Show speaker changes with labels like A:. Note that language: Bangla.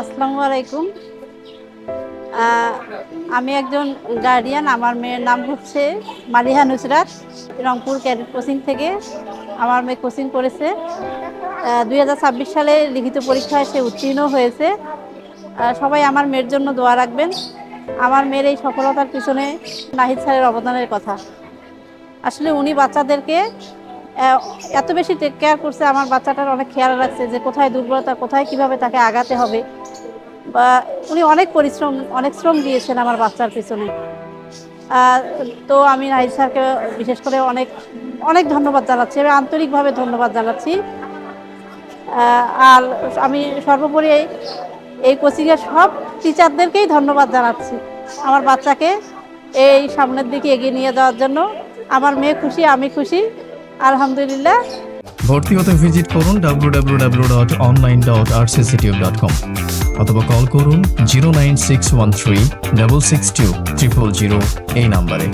A: আসসালামু আলাইকুম। আমি একজন গার্ডিয়ান আমার মেয়ের নাম হচ্ছে মালিহা নুসরাত, রংপুর ক্যাডেট কোচিং থেকে। আমার মেয়ে কোচিং করেছে। দুই হাজার ছাব্বিশ সালে লিখিত পরীক্ষায় সে উত্তীর্ণ হয়েছে। সবাই আমার মেয়ের জন্য দোয়া রাখবেন। আমার মেয়ের এই সফলতার পিছনে নাহিদ স্যারের অবদানের কথা। আসলে উনি বাচ্চাদেরকে এত বেশি টেক কেয়ার করছে, আমার বাচ্চাটার অনেক খেয়াল রাখছে যে কোথায় দুর্বলতা, কোথায় কীভাবে তাকে আগাতে হবে। বা উনি অনেক পরিশ্রম, অনেক শ্রম দিয়েছেন আমার বাচ্চার পিছনে। তো আমি নাহিদ স্যারকে বিশেষ করে অনেক অনেক ধন্যবাদ জানাচ্ছি, আমি আন্তরিকভাবে ধন্যবাদ জানাচ্ছি। আর আমি সর্বোপরি এই- কোচিংয়ের সব টিচারদেরকেই ধন্যবাদ জানাচ্ছি, আমার বাচ্চাকে এই সামনের দিকে এগিয়ে নিয়ে যাওয়ার জন্য। আমার মেয়ে খুশি, আমি খুশি। আলহামদুলিল্লাহ।
B: ভর্তি হতে ভিজিট করুন www.online.rcctube.com অথবা কল করুন zero nine six one three double six two triple zero এই নাম্বারে